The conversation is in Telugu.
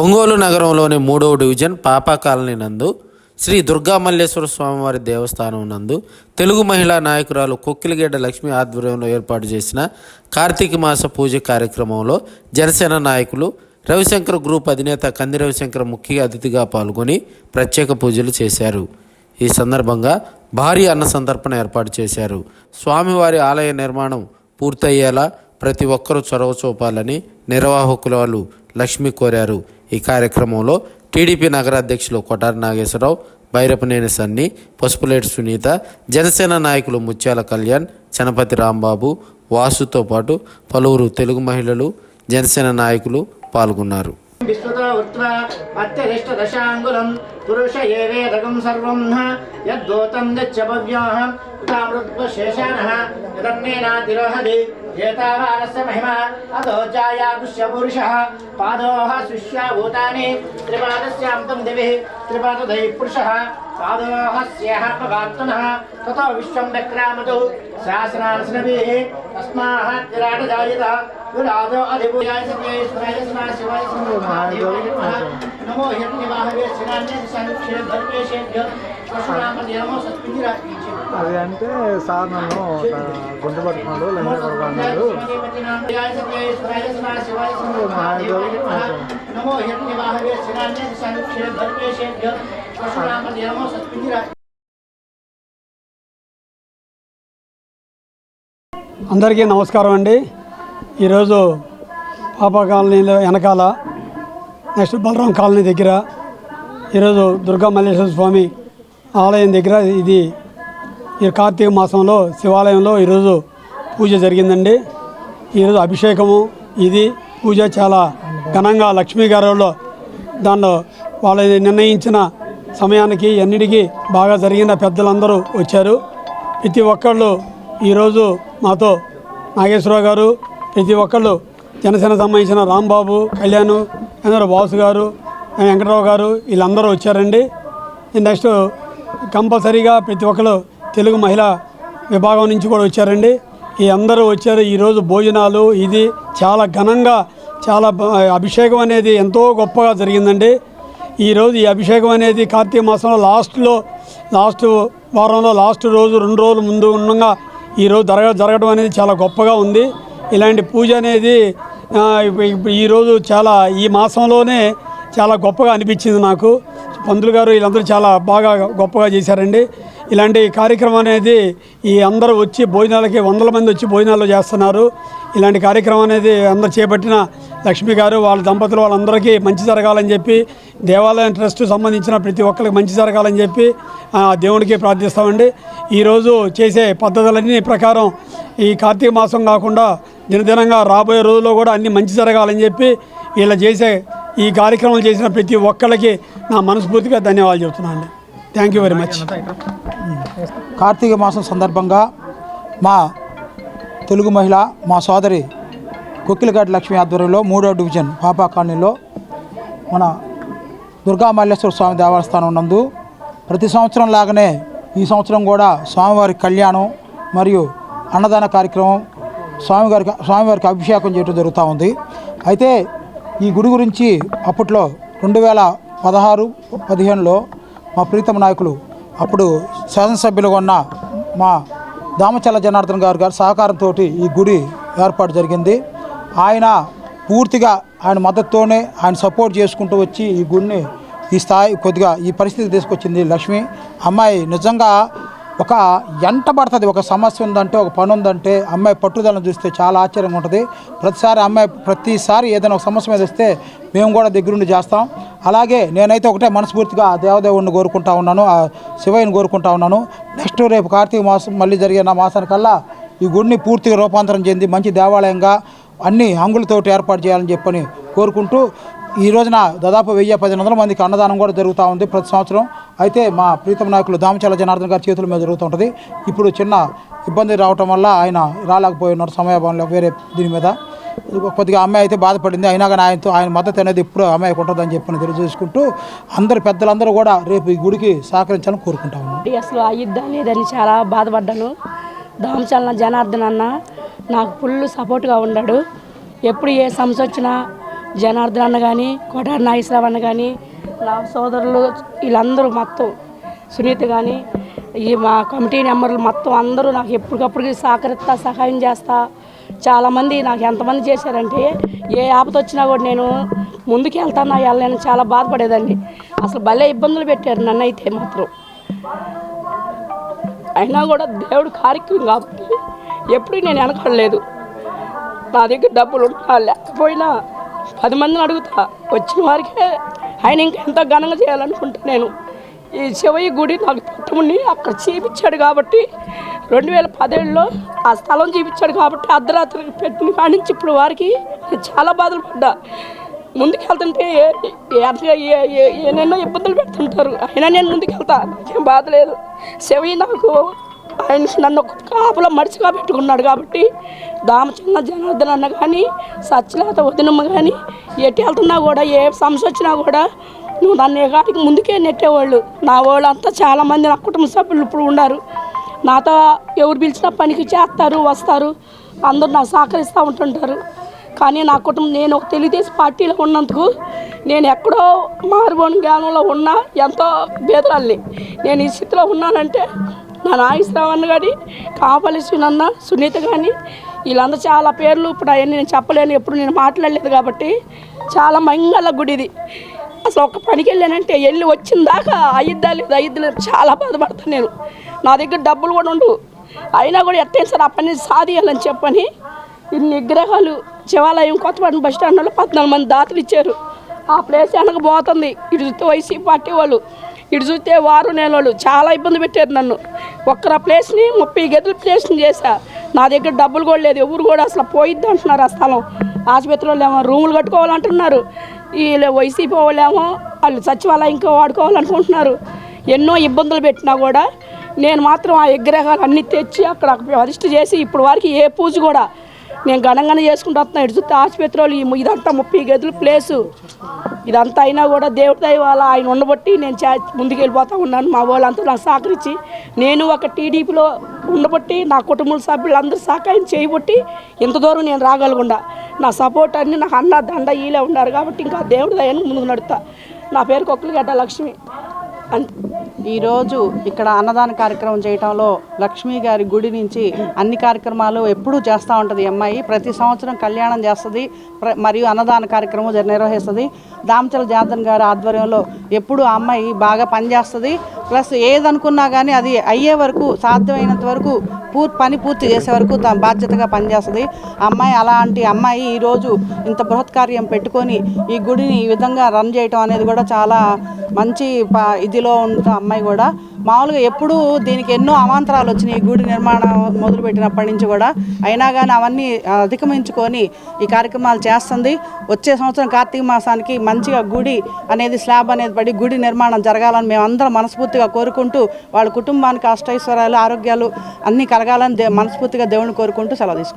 ఒంగోలు నగరంలోని మూడవ డివిజన్ పాపా కాలనీ నందు శ్రీ దుర్గా మల్లేశ్వర స్వామివారి దేవస్థానం నందు తెలుగు మహిళా నాయకురాలు కొక్కిలిగడ్డ లక్ష్మి ఆధ్వర్యంలో ఏర్పాటు చేసిన కార్తీక మాస పూజ కార్యక్రమంలో జనసేన నాయకులు రవిశంకర్ గ్రూప్ అధినేత కంది రవిశంకర్ ముఖ్య అతిథిగా పాల్గొని ప్రత్యేక పూజలు చేశారు. ఈ సందర్భంగా భారీ అన్న సందర్పణ ఏర్పాటు చేశారు. స్వామివారి ఆలయ నిర్మాణం పూర్తయ్యేలా ప్రతి ఒక్కరూ చొరవ చూపాలని నిర్వాహకులు లక్ష్మి కోరారు. ఈ కార్యక్రమంలో టీడీపీ నగర అధ్యక్షులు కొటారి నాగేశ్వరరావు బైరపనేని సన్ని పసుపులేటి సునీత జనసేన నాయకులు ముత్యాల కళ్యాణ్ చనపతి రాంబాబు వాసుతో పాటు పలువురు తెలుగు మహిళలు జనసేన నాయకులు పాల్గొన్నారు. పురుష పురుషः పాదోః సుష్యాభూతాని త్రిపాదస్యాంతం దివి త్రిపాదదై పురుషः పాదోః స్యేహ పగాత్మనः తతో విశ్వం విక్రామతు శాసనాన్స్నభిः తస్మాః విరాట జాయత విరాజో అధిభూయాయ సత్యై స్మరాయ స్మా శివాయ స్మా నమో హిరణ్యవాహవే శిరాన్య సంక్షేమ ధర్మేశేభ్య పరశురామ నమో సత్పింజిరా అది అంటే సార్ నన్ను ఒక గుంట ఉన్నారు అందరికీ నమస్కారం అండి ఈరోజు పాప కాలనీలో వెనకాల నెక్స్ట్ బలరాం కాలనీ దగ్గర ఈరోజు దుర్గా మల్లేశ్వర స్వామి ఆలయం దగ్గర ఇది ఈ కార్తీక మాసంలో శివాలయంలో ఈరోజు పూజ జరిగిందండి. ఈరోజు అభిషేకము. ఇది పూజ చాలా ఘనంగా లక్ష్మీ గారిలో దానిలో వాళ్ళ నిర్ణయించిన సమయానికి ఎన్నిటికీ బాగా జరిగిన పెద్దలందరూ వచ్చారు. ప్రతి ఒక్కళ్ళు ఈరోజు మాతో నాగేశ్వరరావు గారు ప్రతి ఒక్కళ్ళు జనసేన సంబంధించిన రాంబాబు కళ్యాణ్ అందరూ బాసు గారు వెంకటరావు గారు వీళ్ళందరూ వచ్చారండి. నెక్స్ట్ కంపల్సరీగా ప్రతి ఒక్కరు తెలుగు మహిళా విభాగం నుంచి కూడా వచ్చారండి. ఈ అందరూ వచ్చారు. ఈరోజు భోజనాలు ఇది చాలా ఘనంగా చాలా అభిషేకం అనేది ఎంతో గొప్పగా జరిగిందండి. ఈరోజు ఈ అభిషేకం అనేది కార్తీక మాసంలో లాస్ట్లో లాస్ట్ వారంలో లాస్ట్ రోజు రెండు రోజులు ముందు ఉండగా ఈరోజు జరగ జరగడం అనేది చాలా గొప్పగా ఉంది. ఇలాంటి పూజ అనేది ఈరోజు చాలా ఈ మాసంలోనే చాలా గొప్పగా అనిపించింది నాకు. పంతులు గారు వీళ్ళందరూ చాలా బాగా గొప్పగా చేశారండి. ఇలాంటి కార్యక్రమం అనేది ఈ అందరూ వచ్చి భోజనాలకి వందల మంది వచ్చి భోజనాలు చేస్తున్నారు. ఇలాంటి కార్యక్రమం అనేది అందరు చేపట్టిన లక్ష్మి గారు వాళ్ళ దంపతులు వాళ్ళందరికీ మంచి జరగాలని చెప్పి దేవాలయం ట్రస్ట్ సంబంధించిన ప్రతి ఒక్కరికి మంచి జరగాలని చెప్పి దేవుడికి ప్రార్థిస్తామండి. ఈరోజు చేసే పద్ధతులన్నీ ప్రకారం ఈ కార్తీక మాసం కాకుండా దినదినంగా రాబోయే రోజుల్లో కూడా అన్ని మంచి జరగాలని చెప్పి వీళ్ళ చేసే ఈ కార్యక్రమం చేసిన ప్రతి ఒక్కరికి నా మనస్ఫూర్తిగా ధన్యవాదాలు చెప్తున్నాను thank you very much Karthika మాసం సందర్భంగా మా తెలుగు మహిళ మా సోదరి కొక్కిలగాటి లక్ష్మి ఆధ్వర్యంలో మూడో డివిజన్ పాపా కాలనీలో మన దుర్గా మల్లేశ్వర స్వామి దేవస్థానం నందు ప్రతి సంవత్సరం లాగానే ఈ సంవత్సరం కూడా స్వామివారి కళ్యాణం మరియు అన్నదాన కార్యక్రమం స్వామివారికి స్వామివారికి అభిషేకం చేయడం జరుగుతూ ఉంది. అయితే ఈ గుడి గురించి అప్పట్లో రెండు వేల పదహారు పదిహేనులో మా ప్రీతమ నాయకులు అప్పుడు శాసనసభ్యులుగా ఉన్న మా దామచల్ల జనార్దన్ గారు గారి సహకారంతో ఈ గుడి ఏర్పాటు జరిగింది. ఆయన పూర్తిగా ఆయన మద్దతుతోనే ఆయన సపోర్ట్ చేసుకుంటూ వచ్చి ఈ గుడిని ఈ స్థాయి కొద్దిగా ఈ పరిస్థితి తీసుకొచ్చింది లక్ష్మి. అమ్మాయి నిజంగా ఒక ఎంట పడుతుంది ఒక సమస్య ఉందంటే ఒక పని ఉందంటే అమ్మాయి పట్టుదలను చూస్తే చాలా ఆశ్చర్యంగా ఉంటుంది. ప్రతిసారి అమ్మాయి ప్రతిసారి ఏదైనా ఒక సమస్య మీద వస్తే మేము కూడా దగ్గరుండి చేస్తాం. అలాగే నేనైతే ఒకటే మనస్ఫూర్తిగా ఆ దేవదేవుడిని కోరుకుంటా ఉన్నాను ఆ శివయ్యని కోరుకుంటా ఉన్నాను. నెక్స్ట్ రేపు కార్తీక మాసం మళ్ళీ జరిగే నా మాసానికల్లా ఈ గుడిని పూర్తిగా రూపాంతరం చెంది మంచి దేవాలయంగా అన్ని హంగులతోటి ఏర్పాటు చేయాలని చెప్పని కోరుకుంటూ ఈ రోజున దాదాపు వెయ్యి పదిహేను వందల మందికి అన్నదానం కూడా జరుగుతూ ఉంది ప్రతి సంవత్సరం. అయితే మా ప్రీతం నాయకులు దామచాల జనార్దన్ గారి చేతుల మీద జరుగుతుంటుంది. ఇప్పుడు చిన్న ఇబ్బంది రావటం వల్ల ఆయన రాలేకపోయి ఉన్నారు సమయభావంలో వేరే దీని మీద. కొద్దిగా అమ్మాయి అయితే బాధపడింది. అయినా కానీ ఆయనతో ఆయన మద్దతు అనేది ఇప్పుడు అమ్మాయికి ఉంటుందని చెప్పి తెలియజేసుకుంటూ అందరు పెద్దలందరూ కూడా రేపు ఈ గుడికి సహకరించాలని కోరుకుంటాము అసలు అయ్యిద్దా లేదని చాలా బాధపడ్డాను. దామచలన జనార్దన్ అన్న నాకు ఫుల్ సపోర్ట్గా ఉన్నాడు ఎప్పుడు ఏ సమస్య వచ్చినా జనార్దన్ అన్న కానీ కొటారి నాగేశ్వరరావు అన్న కానీ నా సోదరులు వీళ్ళందరూ మొత్తం సునీత కానీ ఈ మా కమిటీ మెంబర్లు మొత్తం అందరూ నాకు ఎప్పటికప్పుడు సహకరిస్తా సహాయం చేస్తా. చాలామంది నాకు ఎంతమంది చేశారంటే ఏ ఆపద వచ్చినా కూడా నేను ముందుకు వెళ్తాను వెళ్ళలేను చాలా బాధపడేదండి అసలు భలే ఇబ్బందులు పెట్టారు నన్ను అయితే మాత్రం. అయినా కూడా దేవుడు కార్యక్రమం కాబట్టి ఎప్పుడు నేను వెనకడలేదు. నా దగ్గర డబ్బులు ఉన్నా లేకపోయినా పది మందిని అడుగుతా వచ్చిన వారికే ఆయన ఇంకా ఎంతో ఘనంగా చేయాలనుకుంటా నేను? ఈ శివయ్య గుడి నాకు పెట్టముని అక్కడ చూపించాడు కాబట్టి రెండు వేల పదేళ్ళలో ఆ స్థలం చూపించాడు కాబట్టి అర్ధరాత్రి పెట్టిన కాడి నుంచి ఇప్పుడు వారికి చాలా బాధలు పడ్డా. ముందుకెళ్తుంటే ఏనైనా ఇబ్బందులు పెడుతుంటారు. అయినా నేను ముందుకెళ్తా నాకేం బాధ లేదు. శివయ్య నాకు ఆయన నన్ను ఒక కాపులో మడిచిగా పెట్టుకున్నాడు కాబట్టి దామచిన్న జనార్దన్ అన్న కానీ సత్యలేత వదినమ్మ కానీ ఎటు వెళ్తున్నా కూడా ఏ సమస్య వచ్చినా కూడా నువ్వు నన్ను ఎగాటికి ముందుకే నెట్టేవాళ్ళు. నా వాళ్ళు అంతా చాలామంది నా కుటుంబ సభ్యులు ఇప్పుడు ఉన్నారు. నాతో ఎవరు పిలిచినా పనికి చేస్తారు వస్తారు. అందరూ నాకు సహకరిస్తూ ఉంటుంటారు. కానీ నా కుటుంబం నేను ఒక తెలుగుదేశం పార్టీలో ఉన్నందుకు నేను ఎక్కడో మారుబోని జ్ఞానంలో ఉన్నా ఎంతో బేదరాల్ని నేను ఈ స్థితిలో ఉన్నానంటే నా నాగేశ్వరరావు కానీ కాపలి నన్న సునీత కానీ వీళ్ళందరూ చాలా పేర్లు ఇప్పుడు అవన్నీ నేను చెప్పలేను ఎప్పుడు నేను మాట్లాడలేదు కాబట్టి చాలా మంగళ గుడి ఇది. అసలు ఒక పనికి వెళ్ళానంటే వెళ్ళి వచ్చిన దాకా అయ్యిద్దా లేదు అయ్యిద్దా లేదు. చాలా బాధపడతాను నేను. నా దగ్గర డబ్బులు కూడా ఉండు అయినా కూడా ఎట్టయినా సరే ఆ పని సాధియాలని చెప్పని ఇన్ని విగ్రహాలు శివాలయం కొత్తపట్నం బస్ స్టాండ్లో పద్నాలుగు మంది దాతలు ఇచ్చారు. ఆ ప్లేస్ వెనక పోతుంది. ఇటు వైసీపీ పార్టీ వాళ్ళు. ఇటు చూస్తే వారు నేను చాలా ఇబ్బంది పెట్టారు నన్ను. ఒక్కర ప్లేస్ని ముప్పై గదుల ప్లేస్ని చేశా. నా దగ్గర డబ్బులు కూడా లేదు ఎవరు కూడా అసలు పోయిద్ది అంటున్నారు ఆ స్థలం. ఆసుపత్రి వాళ్ళు ఏమో రూములు కట్టుకోవాలంటున్నారు. వీళ్ళు వైసీపీ వాళ్ళేమో వాళ్ళు సచివాలయంకి వాడుకోవాలనుకుంటున్నారు. ఎన్నో ఇబ్బందులు పెట్టినా కూడా నేను మాత్రం ఆ విగ్రహాలు అన్నీ తెచ్చి అక్కడ ప్రతిష్ఠ చేసి ఇప్పుడు వరకు ఏ పూజ కూడా నేను ఘనంగానే చేసుకుంటూ వస్తున్నా. ఇటు చూస్తే ఆసుపత్రి వాళ్ళు ఇదంతా ముప్పై గదులు ప్లేసు ఇదంతా అయినా కూడా దేవుడి దయ ఆయన ఉండబట్టి నేను చా ముందుకు ఉన్నాను. మా వాళ్ళంతా నాకు సహకరించి నేను ఒక టీడీపీలో ఉండబట్టి నా కుటుంబ సభ్యులందరూ సహకారం చేయబట్టి ఇంత దూరం నేను రాగలకుండా నా సపోర్ట్ అన్ని నాకు అన్న దండ ఈలే ఉన్నారు కాబట్టి ఇంకా దేవుడి దయని ముందుకు నడుతా నా పేరు కొక్కలిగడ్డ లక్ష్మి. అంతే ఈరోజు ఇక్కడ అన్నదాన కార్యక్రమం చేయటంలో లక్ష్మీ గారి గుడి నుంచి అన్ని కార్యక్రమాలు ఎప్పుడూ చేస్తూ ఉంటుంది ఈ అమ్మాయి. ప్రతి సంవత్సరం కళ్యాణం చేస్తుంది మరియు అన్నదాన కార్యక్రమం నిర్వహిస్తుంది. దామచల జాతన్ గారి ఆధ్వర్యంలో ఎప్పుడు ఆ అమ్మాయి బాగా పనిచేస్తుంది. ప్లస్ ఏదనుకున్నా కానీ అది అయ్యే వరకు సాధ్యమైనంత వరకు పూర్ పని పూర్తి చేసే వరకు తన బాధ్యతగా పనిచేస్తుంది. అమ్మాయి అలాంటి అమ్మాయి ఈరోజు ఇంత బృహత్ కార్యం పెట్టుకొని ఈ గుడిని ఈ విధంగా రన్ చేయటం అనేది కూడా చాలా మంచి ప- ఇదిలో ఉంటాం అమ్మాయి కూడా. మామూలుగా ఎప్పుడూ దీనికి ఎన్నో అవాంతరాలు వచ్చినాయి. ఈ గుడి నిర్మాణం మొదలుపెట్టినప్పటి నుంచి కూడా. అయినా కానీ అవన్నీ అధిగమించుకొని ఈ కార్యక్రమాలు చేస్తుంది. వచ్చే సంవత్సరం కార్తీక మాసానికి మంచిగా గుడి అనేది స్లాబ్ అనేది పడి గుడి నిర్మాణం జరగాలని మేము అందరం మనస్ఫూర్తిగా కోరుకుంటూ వాళ్ళ కుటుంబానికి అష్టైశ్వర్యాలు ఆరోగ్యాలు అన్నీ కలగాలని మనస్ఫూర్తిగా దేవుని కోరుకుంటూ సెలవు తీసుకుంటాం